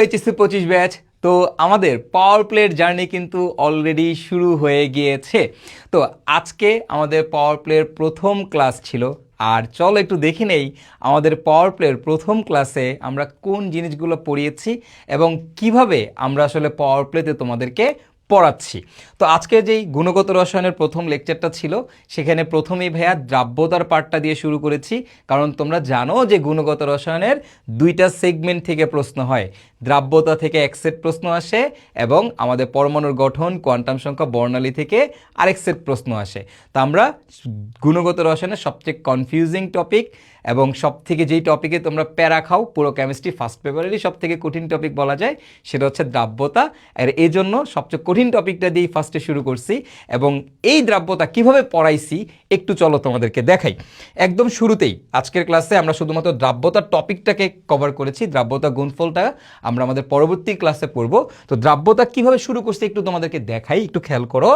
HSC পঁচিশ batch তো আমাদের পাওয়ার প্লের জার্নি কিন্তু অলরেডি শুরু হয়ে গিয়েছে। তো আজকে আমাদের পাওয়ার প্লের প্রথম ক্লাস ছিল। আর চলো একটু দেখে নেই আমাদের পাওয়ার প্লের প্রথম ক্লাসে আমরা কোন জিনিসগুলো পড়িয়েছি এবং কীভাবে আমরা আসলে পাওয়ার প্লেতে তোমাদেরকে পড়াচ্ছি। তো আজকে যেই গুণগত রসায়নের প্রথম লেকচারটা ছিল, সেখানে প্রথমেই ভাইয়া দ্রাব্যতার পার্টটা দিয়ে শুরু করেছি। কারণ তোমরা জানো যে গুণগত রসায়নের দুইটা সেগমেন্ট থেকে প্রশ্ন হয়। দ্রাব্যতা থেকে এক সেট প্রশ্ন আসে এবং আমাদের পরমাণুর গঠন, কোয়ান্টাম সংখ্যা, বর্ণালী থেকে আরেক সেট প্রশ্ন আসে। তো আমরা গুণগত রসায়নের সবচেয়ে কনফিউজিং টপিক এবং সব থেকে যেই টপিকে তোমরা প্যারা খাও, পুরো কেমিস্ট্রি ফার্স্ট পেপারেরই সব থেকে কঠিন টপিক বলা যায়, সেটা হচ্ছে দ্রাব্যতা। আর এই জন্য সবচেয়ে কঠিন টপিকটা দিয়েই ফার্স্টে শুরু করছি এবং এই দ্রাব্যতা কীভাবে পড়াইছি, একটু চলো তোমাদেরকে দেখাই। একদম শুরুতেই, আজকের ক্লাসে আমরা শুধুমাত্র দ্রাব্যতার টপিকটাকে কভার করেছি, দ্রাব্যতা গুণফলটা আমরা আমাদের পরবর্তী ক্লাসে পড়ব। তো দ্রাব্যতা কীভাবে শুরু করছি একটু তোমাদেরকে দেখাই, একটু খেয়াল করো।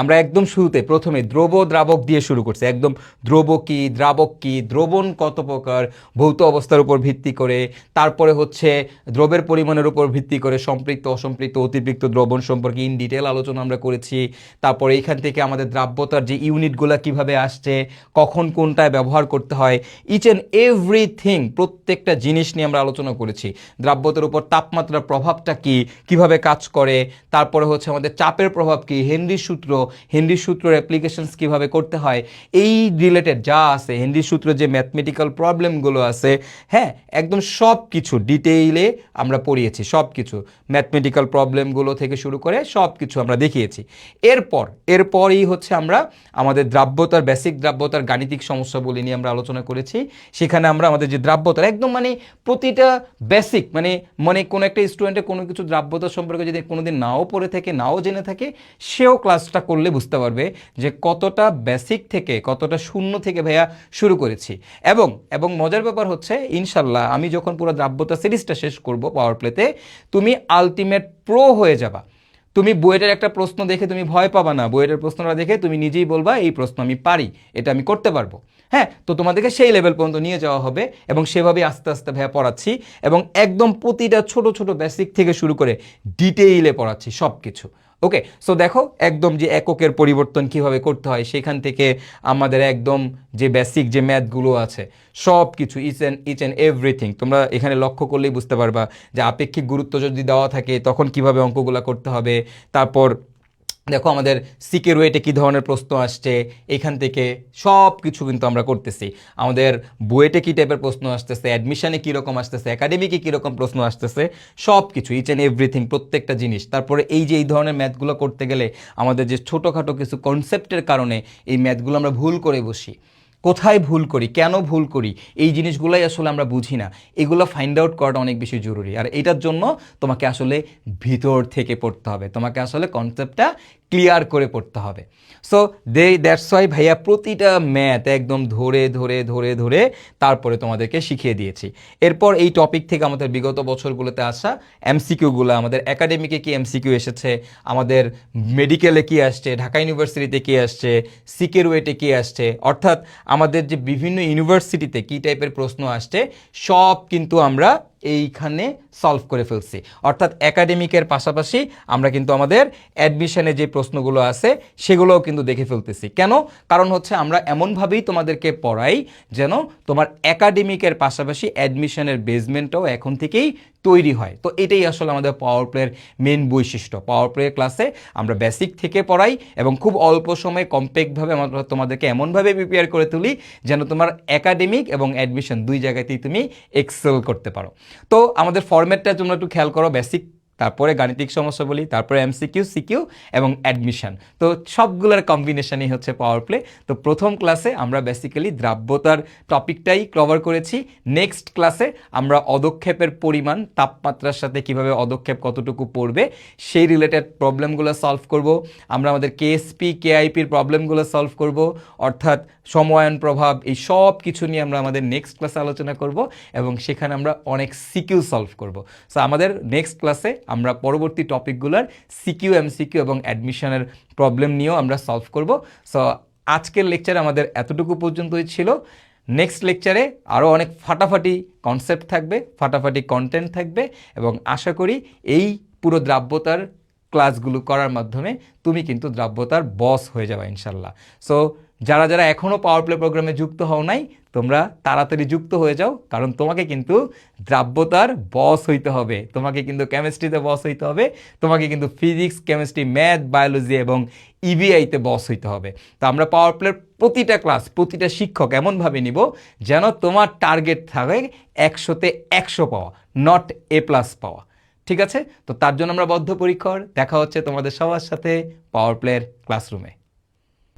আমরা একদম শুরুতে, প্রথমে দ্রব দ্রাবক দিয়ে শুরু করছি। একদম দ্রব কি, দ্রাবক কি, দ্রবণ কত প্রকার, ভৌত অবস্থার উপর ভিত্তি করে। তারপরে হচ্ছে দ্রবের পরিমাণের উপর ভিত্তি করে সম্পৃক্ত, অসম্পৃক্ত অতিরিক্ত দ্রবণ সম্পর্কে ইন ডিটেল আলোচনা আমরা করেছি। তারপরে এইখান থেকে আমাদের দ্রাব্যতার যে ইউনিটগুলো কীভাবে আসছে, কখন কোনটায় ব্যবহার করতে হয় ইচ অ্যান্ড এভরিথিং প্রত্যেকটা জিনিস নিয়ে আমরা আলোচনা করেছি। দ্রাব্যতার উপর তাপমাত্রার প্রভাবটা কি? কীভাবে কাজ করে? তারপরে হচ্ছে আমাদের চাপের প্রভাব কি? হেনরি সূত্র হেনরি সূত্রের অ্যাপ্লিকেশনস কীভাবে করতে হয়? এই রিলেটেড যা আছে হেনরি সূত্র যে ম্যাথমেটিক্যাল প্রবলেমগুলো আছে হ্যাঁ একদম সব কিছু ডিটেইলে আমরা পড়িয়েছি সব কিছু ম্যাথমেটিক্যাল প্রবলেমগুলো থেকে শুরু করে সব কিছু আমরা দেখিয়েছি। এরপর, এরপরই হচ্ছে আমরা আমাদের দ্রাব্যতার বেসিক দ্রাব্যতার গাণিতিক সমস্যাগুলি নিয়ে আমরা আলোচনা করেছি। সেখানে আমরা আমাদের যে দ্রাব্যতার, একদম মানে প্রতিটা বেসিক মানে মানে কোনো একটা স্টুডেন্টের কোনো কিছু দ্রাব্যতা সম্পর্কে যদি কোনোদিন নাও পড়ে থাকে, নাও জেনে থাকে, সেও ক্লাসটা করলে বুঝতে পারবে যে কতটা বেসিক থেকে, কতটা শূন্য থেকে ভাইয়া শুরু করেছি। এবং এবং মজার ব্যাপার হচ্ছে, ইনশাল্লাহ আমি যখন পুরো দ্রাব্যতা সিরিজটা শেষ করব পাওয়ার প্লেতে তুমি আলটিমেট প্রো হয়ে যাবা। তুমি বইয়ের একটা প্রশ্ন দেখে তুমি ভয় পাবা না। বইয়ের প্রশ্নটা দেখে তুমি নিজেই বলবা, এই প্রশ্ন আমি পারি, এটা আমি করতে পারব। হ্যাঁ তো তোমাদেরকে সেই লেভেল পর্যন্ত নিয়ে যাওয়া হবে এবং সেভাবেই আস্তে আস্তে ভাইয়া পড়াচ্ছি এবং একদম প্রতিটা ছোট ছোট বেসিক থেকে শুরু করে ডিটেইলে পড়াচ্ছি সব কিছু ওকে সো দেখো একদম যে এককের পরিবর্তন কীভাবে করতে হয় সেখান থেকে আমাদের একদম যে বেসিক যে ম্যাথগুলো আছে সব কিছু each and each and everything তোমরা এখানে লক্ষ্য করলেই বুঝতে পারবা যে আপেক্ষিক গুরুত্ব যদি দেওয়া থাকে তখন কীভাবে অঙ্কগুলো করতে হবে, তারপর দেখো আমাদের সিকের ওয়েটে কী ধরনের প্রশ্ন আসছে, এখান থেকে সব কিছু কিন্তু আমরা করতেছি। আমাদের বুয়েটে কী টাইপের প্রশ্ন আসতেছে অ্যাডমিশানে কীরকম আসতেছে একাডেমিকে কীরকম প্রশ্ন আসতেছে সব কিছু ইচ অ্যান্ড এভরিথিং প্রত্যেকটা জিনিস। তারপরে এই যে এই ধরনের ম্যাথগুলো করতে গেলে আমাদের যে ছোটোখাটো কিছু কনসেপ্টের কারণে এই ম্যাথগুলো আমরা ভুল করে বসি। কোথায় ভুল করি, কেন ভুল করি, এই জিনিসগুলোই আসলে আমরা বুঝি না। এগুলো ফাইন্ড আউট করাটা অনেক বেশি জরুরি। আর এটার জন্য তোমাকে আসলে ভিতর থেকে পড়তে হবে। তোমাকে আসলে কনসেপ্টটা ক্লিয়ার করে পড়তে হবে। সো দে দ্যাটস ওয়াই ভাইয়া প্রতিটা ম্যাথ একদম ধরে ধরে ধরে ধরে তারপরে তোমাদেরকে শিখিয়ে দিয়েছি। এরপর এই টপিক থেকে আমাদের বিগত বছরগুলোতে আসা এমসিকিউগুলো আমাদের একাডেমিকে কি এমসিকিউ এসেছে, আমাদের মেডিকেলে কি আসছে, ঢাকা ইউনিভার্সিটিতে কি আসছে সিকের ওয়েটে কি আসছে, অর্থাৎ আমাদের যে বিভিন্ন ইউনিভার্সিটিতে কি টাইপের প্রশ্ন আসছে, সব কিন্তু আমরা এইখানে সলভ করে ফেলছি। অর্থাৎ একাডেমিকের পাশাপাশি আমরা কিন্তু আমাদের অ্যাডমিশনে যে প্রশ্নগুলো আছে, সেগুলোও কিন্তু দেখে ফেলতেছি। কেন? কারণ হচ্ছে আমরা এমনভাবেই তোমাদেরকে পড়াই যেন তোমার একাডেমিকের পাশাপাশি অ্যাডমিশনের বেসমেন্টটাও এখন থেকেই তৈরি হয়। তো এটাই আসলে আমাদের পাওয়ার প্লের মেন বৈশিষ্ট্য। পাওয়ার প্লে ক্লাসে আমরা বেসিক থেকে পড়াই এবং খুব অল্প সময়ে কম্প্যাক্টভাবে আমরা তোমাদেরকে এমনভাবে প্রিপেয়ার করে তুলি যেন তোমার একাডেমিক এবং অ্যাডমিশন দুই জায়গাতেই তুমি এক্সেল করতে পারো। তো আমাদের ফরম্যাটটা তোমরা একটু খেয়াল করো বেসিক তারপরে গাণিতিক সমস্যা বলি, তারপরে এমসিকিউ সিকিউ এবং অ্যাডমিশন তো সবগুলোর কম্বিনেশনই হচ্ছে পাওয়ার প্লে তো প্রথম ক্লাসে আমরা বেসিক্যালি দ্রাব্যতার টপিকটাই কভার করেছি। নেক্সট ক্লাসে আমরা অদক্ষেপের পরিমাণ, তাপমাত্রার সাথে কীভাবে অদক্ষেপ কতটুকু পড়বে, সেই রিলেটেড প্রবলেমগুলো সলভ করব। আমরা আমাদের কেএসপি কেআইপির প্রবলেমগুলো সলভ করব। অর্থাৎ সময়ায়ন প্রভাব, এই সব কিছু নিয়ে আমরা আমাদের নেক্সট ক্লাসে আলোচনা করব এবং সেখানে আমরা অনেক সিকিউ সলভ করব। সো আমাদের নেক্সট ক্লাসে আমরা পরবর্তী টপিকগুলোর সিকিউ, এমসিকিউ এবং অ্যাডমিশনের প্রবলেম নিয়েও আমরা সলভ করব। সো আজকের লেকচার আমাদের এতটুকু পর্যন্তই ছিল। নেক্সট লেকচারে আরও অনেক ফাটাফাটি কনসেপ্ট থাকবে, ফাটাফাটি কন্টেন্ট থাকবে এবং আশা করি এই পুরো দ্রাব্যতার ক্লাসগুলো করার মাধ্যমে তুমি কিন্তু দ্রাব্যতার বস হয়ে যাবে ইনশাল্লাহ। সো যারা যারা এখনও পাওয়ার প্লে প্রোগ্রামে যুক্ত হও নাই তোমরা তাড়াতাড়ি যুক্ত হয়ে যাও, কারণ তোমাকে কিন্তু দ্রাব্যতার বস হইতে হবে। তোমাকে কিন্তু কেমিস্ট্রিতে বস হইতে হবে। তোমাকে কিন্তু ফিজিক্স কেমিস্ট্রি ম্যাথ বায়োলজি এবং ইবিআইতে বস হইতে হবে। তো আমরা পাওয়ার প্লের প্রতিটা ক্লাস প্রতিটা শিক্ষক এমনভাবে নিব যেন তোমার টার্গেট থাকে একশোতে একশো পাওয়া নট এ প্লাস পাওয়া। ঠিক আছে? তো তার জন্য আমরা বদ্ধপরিকর। দেখা হচ্ছে তোমাদের সবার সাথে পাওয়ার প্লের ক্লাসরুমে